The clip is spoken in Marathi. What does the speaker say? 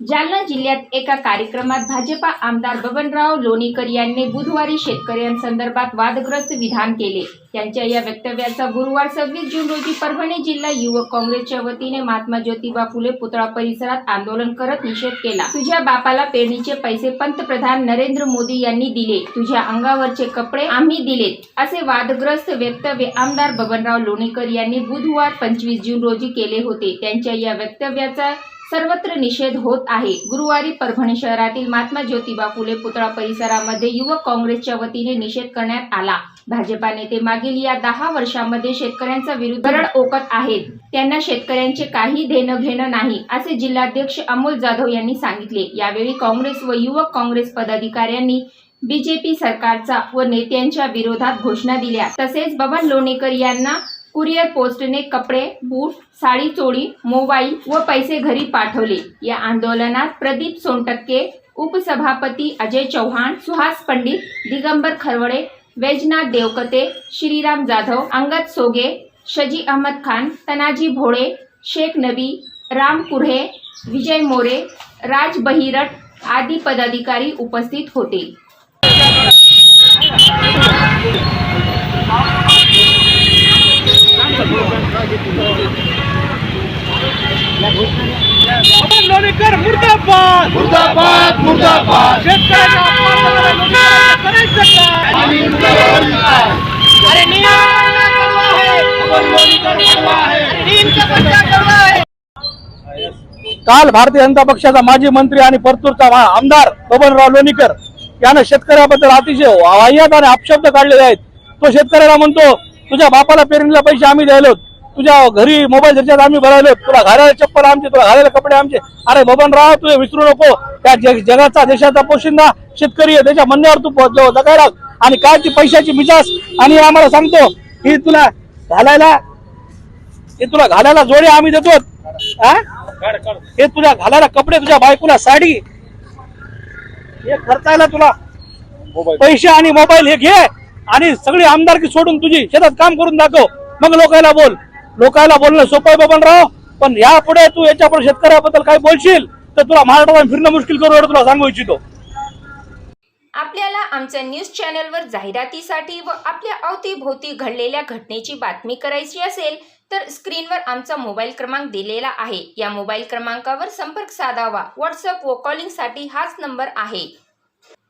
जालना जिल्ह्यात एका कार्यक्रमात भाजपा आमदार बबनराव लोणीकर यांनी बुधवारी शेतकऱ्यांसंदर्भात वादग्रस्त विधान केले. त्यांच्या या वक्तव्याचा गुरुवार सव्वीस जून रोजी परभणी जिल्हा युवक काँग्रेसच्या वतीने महात्मा ज्योतिबा फुले पुतळा परिसरात आंदोलन करत निषेध केला. तुझ्या बापाला पेरणीचे पैसे पंतप्रधान नरेंद्र मोदी यांनी दिले. तुझ्या अंगावरचे कपडे आम्ही दिलेत असे वादग्रस्त वक्तव्य आमदार बबनराव लोणीकर यांनी बुधवार पंचवीस जून रोजी केले होते. त्यांच्या या वक्तव्याचा सर्वत्र निषेध होत आहे. गुरुवारी परभणी शहरातील महात्मा ज्योतिबा फुले पुतळा परिसरामध्ये युवक काँग्रेसच्या वतीने निषेध करण्यात आला. भाजपा नेते मागील या दहा वर्षांमध्ये शेतकऱ्यांचा विरुद्ध रड ओकत आहेत. त्यांना शेतकऱ्यांचे काही देणं घेणं नाही असे जिल्हाध्यक्ष अमोल जाधव यांनी सांगितले. यावेळी काँग्रेस व युवक काँग्रेस पदाधिकाऱ्यांनी बीजेपी सरकारचा व नेत्यांच्या विरोधात घोषणा दिल्या. तसेच बबन लोणेकर यांना कुरिअर पोस्टने कपडे बूट साडी चोळी मोबाईल व पैसे घरी पाठवले. या आंदोलनात प्रदीप सोनटक्के उपसभापती अजय चव्हाण सुहास पंडित दिगंबर खरवडे वैजनाथ देवकते श्रीराम जाधव अंगद सोगे शजी अहमद खान तनाजी भोळे शेख नबी राम कुऱ्हे विजय मोरे राज बहिरट आदी पदाधिकारी उपस्थित होते आपण लोणीकर मुर्दाबाद मुर्दाबाद शेतकऱ्याच्या करायचं काय? अरे है. है. काल भारतीय जनता पक्षाचा माजी मंत्री आणि परतूरचा आमदार बबनराव लोणीकर यानं शेतकऱ्याबद्दल अतिशय वाह्यात आणि अपशब्द काढलेले आहेत तो शेतकऱ्याला म्हणतो तुझ्या बापाला पेरणीला पैसे आम्ही द्यायलो तुझ्या घरी मोबाईल रिचार्ज आम्ही भरायलो तुला घालायला चप्पल आमचे तुला घालायला कपडे आमचे. अरे बबनराव तू विसरू नको. त्या जग- जगाचा देशाचा पोशिंदा शेतकरी आहे. त्याच्या म्हणण्यावर तू प- जगाय आणि काय ती पैशाची मिजास आणि आम्हाला सांगतो की तुला घालायला हे तुला घालायला जोडे आम्ही देतो. हा? हे तुझ्या घालायला कपडे तुझ्या बायकोला साडी. हे खर्चायला तुला पैसे आणि मोबाईल हे घे. आणि सगळी आमदारकी सोडून तुझी शेतात काम करून दाखव. मग लोकायला बोल. लोकायला बोलणं सोपं आहे बबनराव पण यापुढे तू याच्यापुढे शेतकऱ्याबद्दल काय बोलशील तर तुला महाराष्ट्रात फिरणं मुश्किल करू तुला सांगू इच्छितो. आपल्याला आमच्या न्यूज चॅनलवर जाहिरातीसाठी व आपल्या अवतीभोवती घडलेल्या घटनेची बातमी करायची असेल तर स्क्रीनवर आमचा मोबाईल क्रमांक दिलेला आहे. या मोबाईल क्रमांकावर संपर्क साधावा. व्हॉट्सअप व कॉलिंगसाठी हाच नंबर आहे.